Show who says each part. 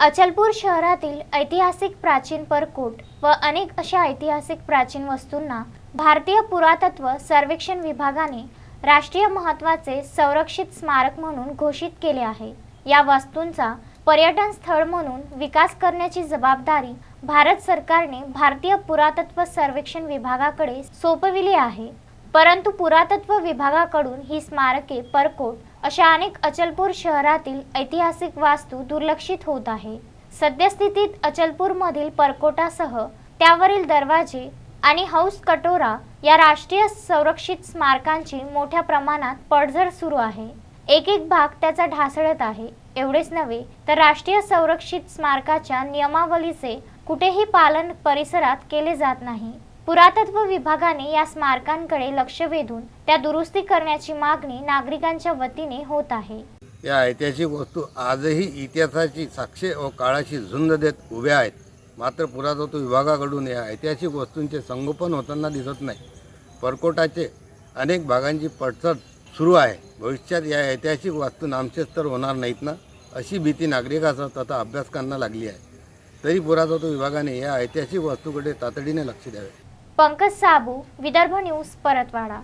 Speaker 1: अचलपूर शहरातील ऐतिहासिक प्राचीन परकोट व अनेक अशा ऐतिहासिक प्राचीन वस्तूंना भारतीय पुरातत्व सर्वेक्षण विभागाने राष्ट्रीय महत्त्वाचे संरक्षित स्मारक म्हणून घोषित केले आहे. या वस्तूंचा पर्यटन स्थळ म्हणून विकास करण्याची जबाबदारी भारत सरकारने भारतीय पुरातत्व सर्वेक्षण विभागाकडे सोपविली आहे. परंतु पुरातत्व विभागाकडून ही स्मारके परकोट अशा अनेक अचलपूर शहरातील ऐतिहासिक वास्तू दुर्लक्षित होत आहे. सद्यस्थितीत अचलपूरमधील परकोटासह त्यावरील दरवाजे आणि हौस कटोरा या राष्ट्रीय संरक्षित स्मारकांची मोठ्या प्रमाणात पडझड सुरू आहे. एक एक भाग त्याचा ढासळत आहे. एवढेच नव्हे तर राष्ट्रीय संरक्षित स्मारकाच्या नियमावलीचे कुठेही पालन परिसरात केले जात नाही. पुरातत्व विभागाने या स्मारकांकडे लक्ष वेधून त्या दुरुस्ती करण्याची मागणी नागरिकांच्या वतीने होत आहे.
Speaker 2: या ऐतिहासिक वस्तू आजही इतिहासाची साक्ष व काळाशी झुंज देत उभ्या आहेत. मात्र पुरातत्व विभागाकडून या ऐतिहासिक वस्तूंचे संगोपन होताना दिसत नाही. परकोटाचे अनेक भागांची पडचड सुरू आहे. भविष्यात या ऐतिहासिक वस्तू नामशेष तर होणार नाहीत ना? अशी भीती नागरिकांसह तथा अभ्यासकांना लागली आहे. तरी पुरातत्व विभागाने या ऐतिहासिक वस्तूकडे तातडीने लक्ष द्यावे.
Speaker 1: પંકજ સાબુ વિદર્ભ ન્યૂઝ પરતવાડા